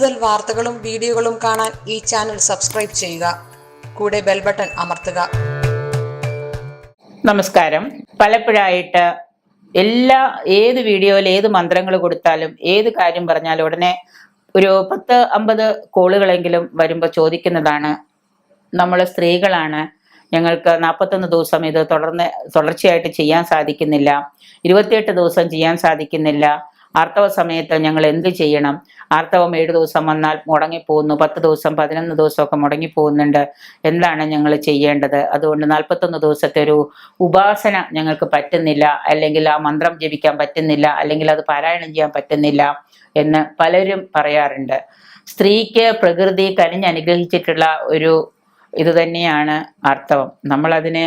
കൂടുതൽ വാർത്തകളും വീഡിയോകളും കാണാൻ ഈ ചാനൽ സബ്സ്ക്രൈബ് ചെയ്യുക. കൂടെ ബെൽ ബട്ടൺ അമർത്തുക. നമസ്കാരം. പലപ്പോഴായിട്ട് എല്ലാ ഏത് വീഡിയോയിൽ ഏത് മന്ത്രങ്ങൾ കൊടുത്താലും ഏത് കാര്യം പറഞ്ഞാലും ഉടനെ ഒരു പത്ത് അമ്പത് കോളുകളെങ്കിലും വരുമ്പോൾ ചോദിക്കുന്നതാണ്. നമ്മൾ സ്ത്രീകളാണ്. ഞങ്ങൾക്ക് നാൽപ്പത്തൊന്ന് ദിവസം ഇത് തുടർന്ന് തുടർച്ചയായിട്ട് ചെയ്യാൻ സാധിക്കുന്നില്ല. ഇരുപത്തിയെട്ട് ദിവസം ചെയ്യാൻ സാധിക്കുന്നില്ല. ആർത്തവ സമയത്ത് ഞങ്ങൾ എന്ത് ചെയ്യണം? ആർത്തവം ഏഴ് ദിവസം വന്നാൽ മുടങ്ങിപ്പോകുന്നു പത്ത് ദിവസം പതിനൊന്ന് ദിവസമൊക്കെ മുടങ്ങിപ്പോകുന്നുണ്ട്. എന്താണ് ഞങ്ങൾ ചെയ്യേണ്ടത്? അതുകൊണ്ട് നാൽപ്പത്തൊന്ന് ദിവസത്തെ ഒരു ഉപാസന ഞങ്ങൾക്ക് പറ്റുന്നില്ല അല്ലെങ്കിൽ ആ മന്ത്രം ജപിക്കാൻ പറ്റുന്നില്ല അല്ലെങ്കിൽ അത് പാരായണം ചെയ്യാൻ പറ്റുന്നില്ല എന്ന് പലരും പറയാറുണ്ട്. സ്ത്രീക്ക് പ്രകൃതി കനിഞ്ഞനുഗ്രഹിച്ചിട്ടുള്ള ഒരു ഇത് തന്നെയാണ് ആർത്തവം. നമ്മളതിനെ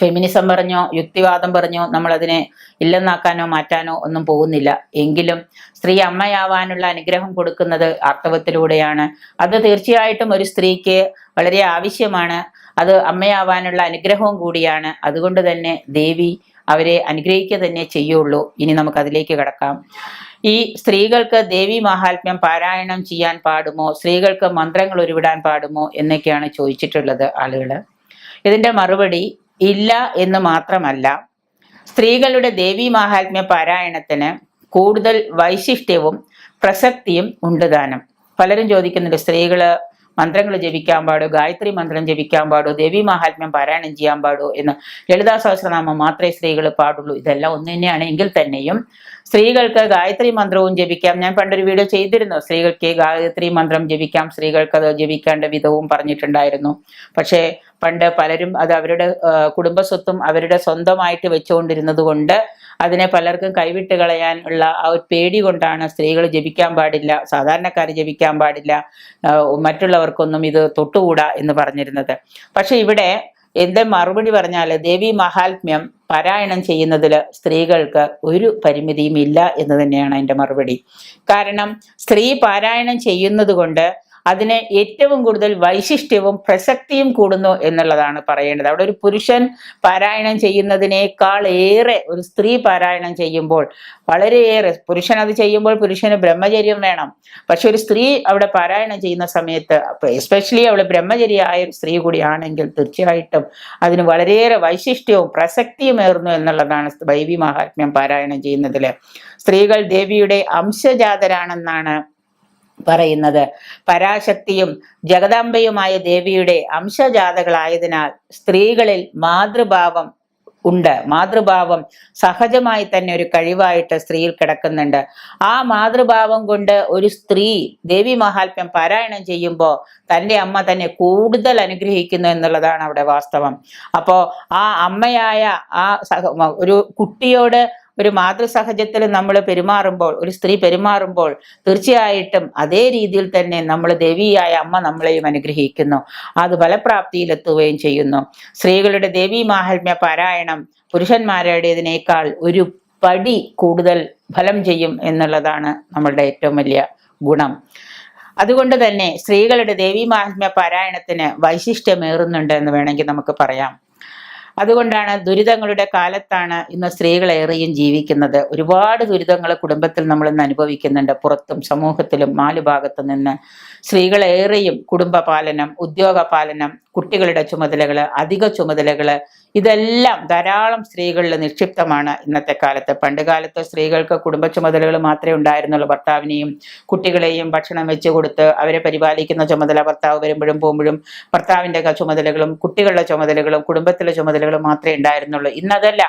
ഫെമിനിസം പറഞ്ഞോ യുക്തിവാദം പറഞ്ഞോ നമ്മളതിനെ ഇല്ലെന്നാക്കാനോ മാറ്റാനോ ഒന്നും പോകുന്നില്ല. എങ്കിലും സ്ത്രീ അമ്മയാവാനുള്ള അനുഗ്രഹം കൊടുക്കുന്നത് ആർത്തവത്തിലൂടെയാണ്. അത് തീർച്ചയായിട്ടും ഒരു സ്ത്രീക്ക് വളരെ ആവശ്യമാണ്. അത് അമ്മയാവാനുള്ള അനുഗ്രഹവും കൂടിയാണ്. അതുകൊണ്ട് തന്നെ ദേവി അവരെ അനുഗ്രഹിക്കുക തന്നെ ചെയ്യുള്ളൂ. ഇനി നമുക്ക് അതിലേക്ക് കടക്കാം. ഈ സ്ത്രീകൾക്ക് ദേവി മഹാത്മ്യം പാരായണം ചെയ്യാൻ പാടുമോ? സ്ത്രീകൾക്ക് മന്ത്രങ്ങൾ ഉരുവിടാൻ പാടുമോ? എന്നൊക്കെയാണ് ചോദിച്ചിട്ടുള്ളത് ആളുകൾ ഇതിന്റെ മറുപടി ഇല്ല എന്ന് മാത്രമല്ല സ്ത്രീകളുടെ ദേവി മഹാത്മ്യ പാരായണത്തിന് കൂടുതൽ വൈശിഷ്ട്യവും പ്രസക്തിയും ഉണ്ട് താനും പലരും ചോദിക്കുന്നുണ്ട് സ്ത്രീകൾ മന്ത്രങ്ങൾ ജപിക്കാൻ പാടോ ഗായത്രി മന്ത്രം ജപിക്കാൻ പാടോ ദേവി മഹാത്മ്യം പാരായണം ചെയ്യാൻ പാടോ എന്ന് ലളിതാ സഹസ്രനാമം മാത്രമേ സ്ത്രീകൾ പാടുള്ളൂ. ഇതെല്ലാം ഒന്ന് തന്നെയാണ്. എങ്കിൽ തന്നെയും സ്ത്രീകൾക്ക് ഗായത്രി മന്ത്രവും ജപിക്കാം. ഞാൻ പണ്ടൊരു വീഡിയോ ചെയ്തിരുന്നു. സ്ത്രീകൾക്ക് ഗായത്രി മന്ത്രം ജപിക്കാം സ്ത്രീകൾക്ക് അത് ജപിക്കേണ്ട വിധവും പറഞ്ഞിട്ടുണ്ടായിരുന്നു. പക്ഷേ പണ്ട് പലരും അത് അവരുടെ കുടുംബസ്വത്തും അവരുടെ സ്വന്തമായിട്ട് വെച്ചുകൊണ്ടിരുന്നത് കൊണ്ട് അതിനെ പലർക്കും കൈവിട്ട് കളയാൻ ഉള്ള ആ ഒരു പേടി കൊണ്ടാണ് സ്ത്രീകൾ ജപിക്കാൻ പാടില്ല സാധാരണക്കാർ ജപിക്കാൻ പാടില്ല മറ്റുള്ളവർക്കൊന്നും ഇത് തൊട്ടുകൂടാ എന്ന് പറഞ്ഞിരുന്നത്. പക്ഷെ ഇവിടെ എന്റെ മറുപടി പറഞ്ഞാൽ ദേവി മഹാത്മ്യം പാരായണം ചെയ്യുന്നതിൽ സ്ത്രീകൾക്ക് ഒരു പരിമിതിയും ഇല്ല എന്ന് തന്നെയാണ് എന്റെ മറുപടി. കാരണം സ്ത്രീ പാരായണം ചെയ്യുന്നത് കൊണ്ട് അതിന് ഏറ്റവും കൂടുതൽ വൈശിഷ്ട്യവും പ്രസക്തിയും കൂടുന്നു എന്നുള്ളതാണ് പറയേണ്ടത്. അവിടെ ഒരു പുരുഷൻ പാരായണം ചെയ്യുന്നതിനേക്കാൾ ഏറെ ഒരു സ്ത്രീ പാരായണം ചെയ്യുമ്പോൾ വളരെയേറെ പുരുഷൻ അത് ചെയ്യുമ്പോൾ പുരുഷന് ബ്രഹ്മചര്യം വേണം. പക്ഷെ ഒരു സ്ത്രീ അവിടെ പാരായണം ചെയ്യുന്ന സമയത്ത് എസ്പെഷ്യലി അവൾ ബ്രഹ്മചര്യായ ഒരു സ്ത്രീ കൂടിയാണെങ്കിൽ തീർച്ചയായിട്ടും അതിന് വളരെയേറെ വൈശിഷ്ട്യവും പ്രസക്തിയുമേറുന്നു എന്നുള്ളതാണ് വൈവി മഹാത്മ്യം പാരായണം ചെയ്യുന്നതിൽ സ്ത്രീകൾ ദേവിയുടെ അംശജാതരാണെന്നാണ് പറയുന്നത്. പരാശക്തിയും ജഗദാംബയുമായ ദേവിയുടെ അംശജാതകളായതിനാൽ സ്ത്രീകളിൽ മാതൃഭാവം ഉണ്ട്. മാതൃഭാവം സഹജമായി തന്നെ ഒരു കഴിവായിട്ട് സ്ത്രീയിൽ കിടക്കുന്നുണ്ട്. ആ മാതൃഭാവം കൊണ്ട് ഒരു സ്ത്രീ ദേവി മഹാത്മ്യം പാരായണം ചെയ്യുമ്പോൾ തന്റെ അമ്മ തന്നെ കൂടുതൽ അനുഗ്രഹിക്കുന്നു എന്നുള്ളതാണ് അവിടെ വാസ്തവം. അപ്പോൾ ആ അമ്മയായ ആ ഒരു കുട്ടിയോട് ഒരു മാതൃസഹജത്തിൽ നമ്മൾ പെരുമാറുമ്പോൾ ഒരു സ്ത്രീ പെരുമാറുമ്പോൾ തീർച്ചയായിട്ടും അതേ രീതിയിൽ തന്നെ നമ്മൾ ദേവിയായ അമ്മ നമ്മളെയും അനുഗ്രഹിക്കുന്നു. അത് ഫലപ്രാപ്തിയിലെത്തുകയും ചെയ്യുന്നു. സ്ത്രീകളുടെ ദേവി മാഹാത്മ്യ പാരായണം പുരുഷന്മാരുടേതിനേക്കാൾ ഒരു പടി കൂടുതൽ ഫലം ചെയ്യും എന്നുള്ളതാണ് നമ്മളുടെ ഏറ്റവും വലിയ ഗുണം. അതുകൊണ്ട് തന്നെ സ്ത്രീകളുടെ ദേവി മാഹാത്മ്യ പാരായണത്തിന് വൈശിഷ്ട്യമേറുന്നുണ്ട് എന്ന് വേണമെങ്കിൽ നമുക്ക് പറയാം. അതുകൊണ്ടാണ് ദുരിതങ്ങളുടെ കാലത്താണ് ഇന്ന് സ്ത്രീകളേറെയും ജീവിക്കുന്നത്. ഒരുപാട് ദുരിതങ്ങൾ കുടുംബത്തിൽ നമ്മൾ ഇന്ന് അനുഭവിക്കുന്നുണ്ട്. പുറത്തും സമൂഹത്തിലും നാലു ഭാഗത്തു നിന്ന് സ്ത്രീകളേറെയും കുടുംബ പാലനം ഉദ്യോഗ പാലനം കുട്ടികളുടെ ചുമതലകൾ അധിക ചുമതലകൾ ഇതെല്ലാം ധാരാളം സ്ത്രീകളിൽ നിക്ഷിപ്തമാണ് ഇന്നത്തെ കാലത്ത്. പണ്ട് കാലത്ത് സ്ത്രീകൾക്ക് കുടുംബ ചുമതലകൾ മാത്രമേ ഉണ്ടായിരുന്നുള്ളൂ. ഭർത്താവിനെയും കുട്ടികളെയും ഭക്ഷണം വെച്ച് കൊടുത്ത് അവരെ പരിപാലിക്കുന്ന ചുമതല ഭർത്താവ് വരുമ്പോഴും പോകുമ്പോഴും ഭർത്താവിന്റെ ചുമതലകളും കുട്ടികളുടെ ചുമതലകളും കുടുംബത്തിലെ ചുമതലകളും മാത്രമേ ഉണ്ടായിരുന്നുള്ളൂ. ഇന്നതല്ല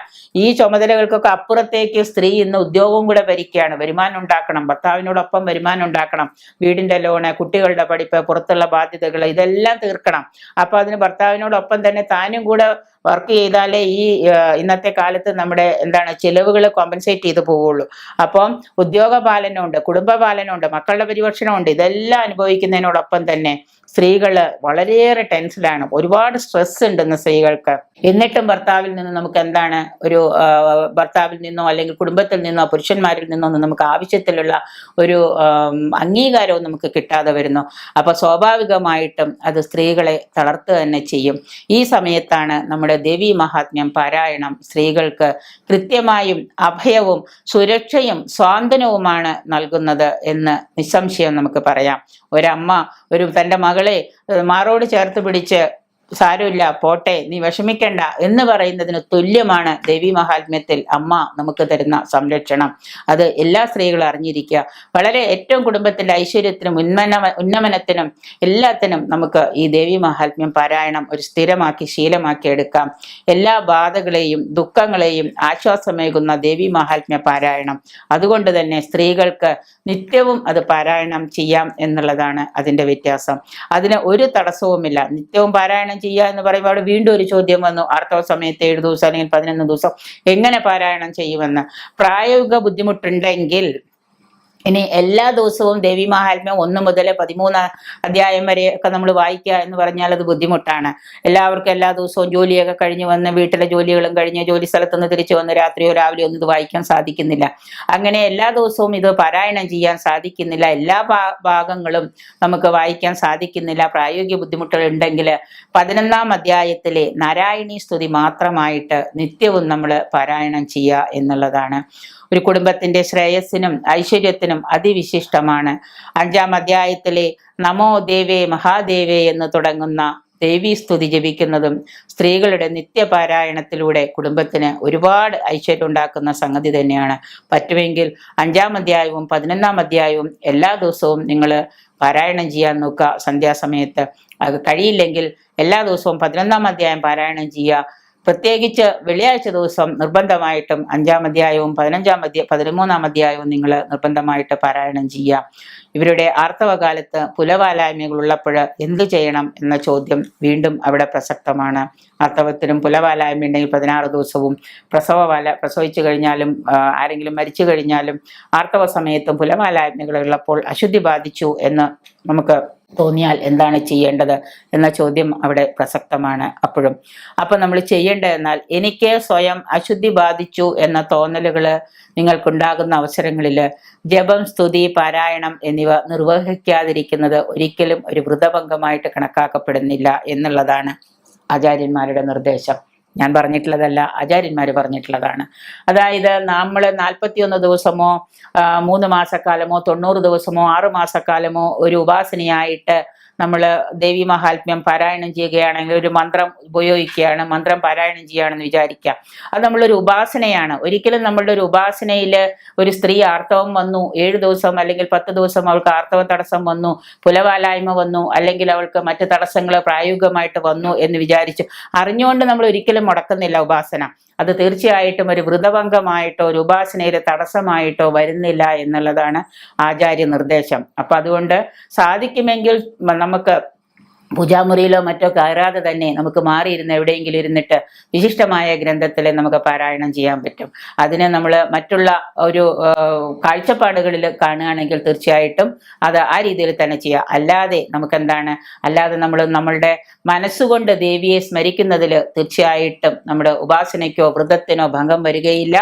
ഈ ചുമതലകൾക്കൊക്കെ അപ്പുറത്തേക്ക് സ്ത്രീ ഇന്ന് ഉദ്യോഗവും കൂടെ ഭരിക്കുകയാണ്. വരുമാനം ഉണ്ടാക്കണം ഭർത്താവിനോടൊപ്പം വരുമാനം ഉണ്ടാക്കണം. വീടിന്റെ ലോണ് കുട്ടികളുടെ പഠിപ്പ് പുറത്തുള്ള ബാധ്യതകൾ ഇതെല്ലാം തീർക്കണം. അപ്പോൾ അതിന് ഭർത്താവിനോടൊപ്പം തന്നെ താനും കൂടെ വർക്ക് ചെയ്താലേ ഈ ഇന്നത്തെ കാലത്ത് നമ്മുടെ എന്താണ് ചിലവുകൾ കോമ്പൻസേറ്റ് ചെയ്തു പോവുള്ളൂ. അപ്പം ഉദ്യോഗ പാലനമുണ്ട് കുടുംബ പാലനമുണ്ട് മക്കളുടെ പരിപോഷണമുണ്ട്. ഇതെല്ലാം അനുഭവിക്കുന്നതിനോടൊപ്പം തന്നെ സ്ത്രീകൾ വളരെയേറെ ടെൻസിലാണ്. ഒരുപാട് സ്ട്രെസ് ഉണ്ട് ഇന്ന് സ്ത്രീകൾക്ക്. എന്നിട്ടും ഭർത്താവിൽ നിന്ന് നമുക്ക് എന്താണ് ഒരു ഭർത്താവിൽ നിന്നോ അല്ലെങ്കിൽ കുടുംബത്തിൽ നിന്നോ പുരുഷന്മാരിൽ നിന്നോ ഒന്നും നമുക്ക് ആവശ്യത്തിലുള്ള ഒരു അംഗീകാരവും നമുക്ക് കിട്ടാതെ വരുന്നു. അപ്പോൾ സ്വാഭാവികമായിട്ടും അത് സ്ത്രീകളെ തളർത്തുക തന്നെ ചെയ്യും. ഈ സമയത്താണ് നമ്മുടെ ദേവി മഹാത്മ്യം പാരായണം സ്ത്രീകൾക്ക് കൃത്യമായും അഭയവും സുരക്ഷയും സ്വാന്തനവുമാണ് നൽകുന്നത് എന്ന് നിസ്സംശയം നമുക്ക് പറയാം. ഒരമ്മ ഒരു തന്റെ മകളെ മാറോട് ചേർത്ത് പിടിച്ച് സാരമില്ല പോട്ടെ നീ വിഷമിക്കണ്ട എന്ന് പറയുന്നതിന് തുല്യമാണ് ദേവി മഹാത്മ്യത്തിൽ അമ്മ നമുക്ക് തരുന്ന സംരക്ഷണം. അത് എല്ലാ സ്ത്രീകളും അറിഞ്ഞിരിക്കുക. വളരെ ഏറ്റവും കുടുംബത്തിന്റെ ഐശ്വര്യത്തിനും ഉന്മന ഉന്നമനത്തിനും എല്ലാത്തിനും നമുക്ക് ഈ ദേവി മഹാത്മ്യം പാരായണം ഒരു സ്ഥിരമാക്കി ശീലമാക്കി എടുക്കാം. എല്ലാ ബാധകളെയും ദുഃഖങ്ങളെയും ആശ്വാസമേകുന്ന ദേവി മഹാത്മ്യ പാരായണം. അതുകൊണ്ട് തന്നെ സ്ത്രീകൾക്ക് നിത്യവും അത് പാരായണം ചെയ്യാം എന്നുള്ളതാണ് അതിന്റെ വ്യത്യാസം. അതിന് ഒരു തടസ്സവുമില്ല. നിത്യവും പാരായണം ചെയ്യുക എന്ന് പറയുമ്പോൾ അവിടെ വീണ്ടും ഒരു ചോദ്യം വന്നു. ആർത്തവ സമയത്ത് ഏഴ് ദിവസം അല്ലെങ്കിൽ പതിനൊന്ന് ദിവസം എങ്ങനെ പാരായണം ചെയ്യുമെന്ന്. പ്രായോഗിക ബുദ്ധിമുട്ടുണ്ടെങ്കിൽ ഇനി എല്ലാ ദിവസവും ദേവി മഹാത്മ്യം ഒന്ന് മുതൽ പതിമൂന്ന് അധ്യായം വരെ ഒക്കെ നമ്മൾ വായിക്കുക എന്ന് പറഞ്ഞാൽ അത് ബുദ്ധിമുട്ടാണ്. എല്ലാവർക്കും എല്ലാ ദിവസവും ജോലിയൊക്കെ കഴിഞ്ഞ് വന്ന് വീട്ടിലെ ജോലികളും കഴിഞ്ഞ് ജോലി സ്ഥലത്ത് നിന്ന് തിരിച്ചു വന്ന് രാത്രിയോ രാവിലെയോ ഒന്നും ഇത് വായിക്കാൻ സാധിക്കുന്നില്ല. അങ്ങനെ എല്ലാ ദിവസവും ഇത് പാരായണം ചെയ്യാൻ സാധിക്കുന്നില്ല. എല്ലാ ഭാഗങ്ങളും നമുക്ക് വായിക്കാൻ സാധിക്കുന്നില്ല. പ്രായോഗിക ബുദ്ധിമുട്ടുകൾ ഉണ്ടെങ്കിൽ പതിനൊന്നാം അധ്യായത്തിലെ നാരായണീ സ്തുതി മാത്രമായിട്ട് നിത്യവും നമ്മൾ പാരായണം ചെയ്യുക എന്നുള്ളതാണ്. ഒരു കുടുംബത്തിന്റെ ശ്രേയസ്സിനും ഐശ്വര്യത്തിനും അതിവിശിഷ്ടമാണ്. അഞ്ചാം അധ്യായത്തിലെ നമോ ദേവേ മഹാദേവേ എന്ന് തുടങ്ങുന്ന ദേവീ സ്തുതി ജപിക്കുന്നതും സ്ത്രീകളുടെ നിത്യപാരായണത്തിലൂടെ കുടുംബത്തിന് ഒരുപാട് ഐശ്വര്യം ഉണ്ടാക്കുന്ന സംഗതി തന്നെയാണ്. പറ്റുമെങ്കിൽ അഞ്ചാം അധ്യായവും പതിനൊന്നാം അധ്യായവും എല്ലാ ദിവസവും നിങ്ങൾ പാരായണം ചെയ്യാൻ നോക്കുക. സന്ധ്യാസമയത്ത്. അത് കഴിയില്ലെങ്കിൽ എല്ലാ ദിവസവും പതിനൊന്നാം അധ്യായം പാരായണം ചെയ്യുക. പ്രത്യേകിച്ച് വെള്ളിയാഴ്ച ദിവസം നിർബന്ധമായിട്ടും അഞ്ചാം അധ്യായവും പതിനഞ്ചാം അധ്യായ പതിമൂന്നാം അധ്യായവും നിങ്ങൾ നിർബന്ധമായിട്ട് പാരായണം ചെയ്യുക. ഇവരുടെ ആർത്തവകാലത്ത് പുലവാലായ്മകൾ ഉള്ളപ്പോൾ എന്തു ചെയ്യണം എന്ന ചോദ്യം വീണ്ടും അവിടെ പ്രസക്തമാണ്. ആർത്തവത്തിനും പുലവാലായ്മ ഉണ്ടെങ്കിൽ പതിനാറ് ദിവസവും പ്രസവവാല പ്രസവിച്ചു കഴിഞ്ഞാലും ആരെങ്കിലും മരിച്ചു കഴിഞ്ഞാലും ആർത്തവ സമയത്തും പുലവാലായ്മകൾ ഉള്ളപ്പോൾ അശുദ്ധി ബാധിച്ചു എന്ന് നമുക്ക് തോന്നിയാൽ എന്താണ് ചെയ്യേണ്ടത് എന്ന ചോദ്യം അവിടെ പ്രസക്തമാണ് അപ്പോഴും. അപ്പം നമ്മൾ ചെയ്യേണ്ടതെന്നാൽ എനിക്ക് സ്വയം അശുദ്ധി ബാധിച്ചു എന്ന തോന്നലുകൾ നിങ്ങൾക്കുണ്ടാകുന്ന അവസരങ്ങളിൽ ജപം സ്തുതി പാരായണം എന്നിവ നിർവഹിക്കാതിരിക്കുന്നത് ഒരിക്കലും ഒരു വ്രതഭംഗമായിട്ട് കണക്കാക്കപ്പെടുന്നില്ല എന്നുള്ളതാണ് ആചാര്യന്മാരുടെ നിർദ്ദേശം. ഞാൻ പറഞ്ഞിട്ടുള്ളതല്ല ആചാര്യന്മാർ പറഞ്ഞിട്ടുള്ളതാണ്. അതായത് നമ്മൾ നാൽപ്പത്തിയൊന്ന് ദിവസമോ മൂന്ന് മാസക്കാലമോ തൊണ്ണൂറ് ദിവസമോ ആറ് മാസക്കാലമോ ഒരു ഉപാസനയായിട്ട് നമ്മൾ ദേവി മഹാത്മ്യം പാരായണം ചെയ്യുകയാണെങ്കിൽ ഒരു മന്ത്രം ഉപയോഗിക്കുകയാണ് മന്ത്രം പാരായണം ചെയ്യുകയാണെന്ന് വിചാരിക്കാം. അത് നമ്മളൊരു ഉപാസനയാണ്. ഒരിക്കലും നമ്മളുടെ ഒരു ഉപാസനയിൽ ഒരു സ്ത്രീ ആർത്തവം വന്നു ഏഴ് ദിവസം അല്ലെങ്കിൽ പത്ത് ദിവസം അവൾക്ക് ആർത്തവ തടസ്സം വന്നു പുലവാലായ്മ വന്നു അല്ലെങ്കിൽ അവൾക്ക് മറ്റ് തടസ്സങ്ങൾ പ്രായോഗികമായിട്ട് വന്നു എന്ന് വിചാരിച്ചു അറിഞ്ഞുകൊണ്ട് നമ്മൾ ഒരിക്കലും മുടക്കുന്നില്ല ഉപാസന. അത് തീർച്ചയായിട്ടും ഒരു വ്രതഭംഗമായിട്ടോ ഒരു ഉപാസനയിലെ തടസ്സമായിട്ടോ വരുന്നില്ല എന്നുള്ളതാണ് ആചാര്യ നിർദ്ദേശം. അപ്പൊ അതുകൊണ്ട് സാധിക്കുമെങ്കിൽ നമുക്ക് പൂജാമുറിയിലോ മറ്റോ കയറാതെ തന്നെ നമുക്ക് മാറിയിരുന്ന് എവിടെയെങ്കിലും ഇരുന്നിട്ട് വിശിഷ്ടമായ ഗ്രന്ഥത്തിൽ നമുക്ക് പാരായണം ചെയ്യാൻ പറ്റും. അതിനെ നമ്മൾ മറ്റുള്ള ഒരു കാഴ്ചപ്പാടുകളിൽ കാണുകയാണെങ്കിൽ തീർച്ചയായിട്ടും അത് ആ രീതിയിൽ തന്നെ ചെയ്യാം. അല്ലാതെ നമുക്ക് എന്താണ് അല്ലാതെ നമ്മൾ നമ്മളുടെ മനസ്സുകൊണ്ട് ദേവിയെ സ്മരിക്കുന്നതിൽ തീർച്ചയായിട്ടും നമ്മുടെ ഉപാസനയ്ക്കോ വൃദ്ധത്തിനോ ഭംഗം വരികയില്ല.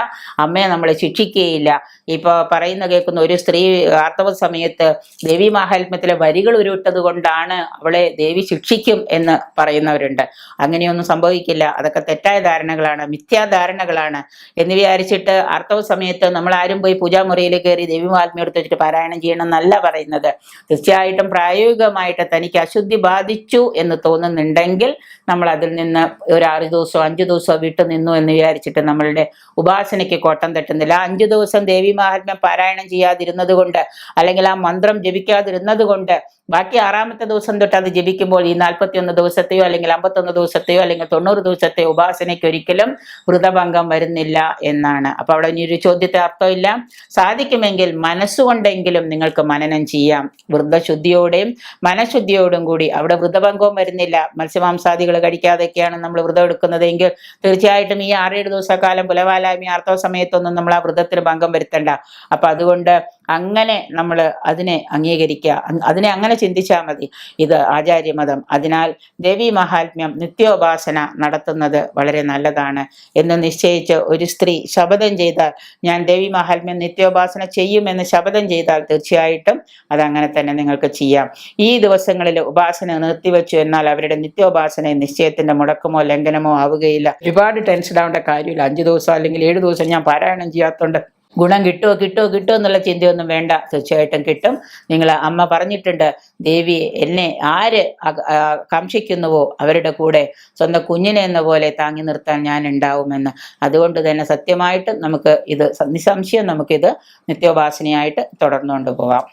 അമ്മയെ നമ്മൾ ശിക്ഷിക്കുകയില്ല. ഇപ്പോൾ പറയുന്ന കേൾക്കുന്ന ഒരു സ്ത്രീ ആർത്തവ സമയത്ത് ദേവി മാഹാത്മ്യത്തിലെ വരികൾ ഉരുവിട്ടത് കൊണ്ടാണ് അവളെ ദേവി ശിക്ഷിക്കും എന്ന് പറയുന്നവരുണ്ട്. അങ്ങനെയൊന്നും സംഭവിക്കില്ല. അതൊക്കെ തെറ്റായ ധാരണകളാണ് മിഥ്യാധാരണകളാണ് എന്ന് വിചാരിച്ചിട്ട് ആർത്തവ സമയത്ത് നമ്മൾ ആരും പോയി പൂജാമുറിയിൽ കയറി ദേവി മാഹാത്മ്യം എടുത്ത് വെച്ചിട്ട് പാരായണം ചെയ്യണം എന്നല്ല പറയുന്നത്. തീർച്ചയായിട്ടും പ്രായോഗികമായിട്ട് തനിക്ക് അശുദ്ധി ബാധിച്ചു എന്ന് തോന്നുന്നുണ്ടെങ്കിൽ നമ്മൾ അതിൽ നിന്ന് ഒരു ആറ് ദിവസമോ അഞ്ചു ദിവസമോ വിട്ടു നിന്നു എന്ന് വിചാരിച്ചിട്ട് നമ്മളുടെ ഉപാസനയ്ക്ക് കോട്ടം തട്ടുന്നില്ല. ആ അഞ്ചു ദിവസം ദേവി മഹാത്മ്യം പാരായണം ചെയ്യാതിരുന്നത് കൊണ്ട് അല്ലെങ്കിൽ ആ മന്ത്രം ജപിക്കാതിരുന്നത് കൊണ്ട് ബാക്കി ആറാമത്തെ ദിവസം തൊട്ട് അത് ജപിക്കുമ്പോൾ ഈ നാൽപ്പത്തിയൊന്ന് ദിവസത്തെയോ അല്ലെങ്കിൽ അമ്പത്തൊന്ന് ദിവസത്തെയോ അല്ലെങ്കിൽ തൊണ്ണൂറ് ദിവസത്തെ ഉപാസനയ്ക്ക് ഒരിക്കലും വ്രതഭംഗം വരുന്നില്ല എന്നാണ്. അപ്പൊ അവിടെ ഇനി ഒരു ചോദ്യത്തെ അർത്ഥമില്ല. സാധിക്കുമെങ്കിൽ മനസ്സുകൊണ്ടെങ്കിലും നിങ്ങൾക്ക് മനനം ചെയ്യാം. വൃദ്ധശുദ്ധിയോടെയും മനഃശുദ്ധിയോടും കൂടി അവിടെ വ്രതഭംഗവും വരുന്നില്ല. മത്സ്യമാംസാദികൾ കഴിക്കാതെയൊക്കെയാണ് നമ്മൾ വ്രതം എടുക്കുന്നതെങ്കിൽ തീർച്ചയായിട്ടും ഈ ആറേഴ് ദിവസക്കാലം പുലവാലായ്മ ആർത്തവ സമയത്തൊന്നും നമ്മൾ ആ വ്രതത്തിന് ഭംഗം വരുത്തണ്ട. അപ്പൊ അതുകൊണ്ട് അങ്ങനെ നമ്മൾ അതിനെ അംഗീകരിക്കുക അതിനെ അങ്ങനെ ചിന്തിച്ചാൽ മതി. ഇത് ആചാര്യമതം. അതിനാൽ ദേവി മഹാത്മ്യം നിത്യോപാസന നടത്തുന്നത് വളരെ നല്ലതാണ് എന്ന് നിശ്ചയിച്ച് ഒരു സ്ത്രീ ശപഥം ചെയ്താൽ ഞാൻ ദേവി മഹാത്മ്യം നിത്യോപാസന ചെയ്യുമെന്ന് ശപഥം ചെയ്താൽ തീർച്ചയായിട്ടും അതങ്ങനെ തന്നെ നിങ്ങൾക്ക് ചെയ്യാം. ഈ ദിവസങ്ങളിൽ ഉപാസന നിർത്തിവെച്ചു എന്നാൽ അവരുടെ നിത്യോപാസന നിശ്ചയത്തിന്റെ മുടക്കമോ ലംഘനമോ ആവുകയില്ല. ഒരുപാട് ടെൻഷൻ ആവേണ്ട കാര്യമില്ല. അഞ്ച് ദിവസം അല്ലെങ്കിൽ ഏഴ് ദിവസം ഞാൻ പാരായണം ചെയ്യാത്തോണ്ട് ഗുണം കിട്ടുമോ കിട്ടുമോ കിട്ടുമോ എന്നുള്ള ചിന്തയൊന്നും വേണ്ട. തീർച്ചയായിട്ടും കിട്ടും. നിങ്ങൾ അമ്മ പറഞ്ഞിട്ടുണ്ട് ദേവി എന്നെ ആര് കാംക്ഷിക്കുന്നുവോ? അവരുടെ കൂടെ സ്വന്തം കുഞ്ഞിനെ എന്ന പോലെ താങ്ങി നിർത്താൻ ഞാൻ ഉണ്ടാവുമെന്ന്. അതുകൊണ്ട് തന്നെ സത്യമായിട്ടും നമുക്ക് ഇത് നിസ്സംശയം നമുക്കിത് നിത്യോപാസനയായിട്ട് തുടർന്നുകൊണ്ട് പോകാം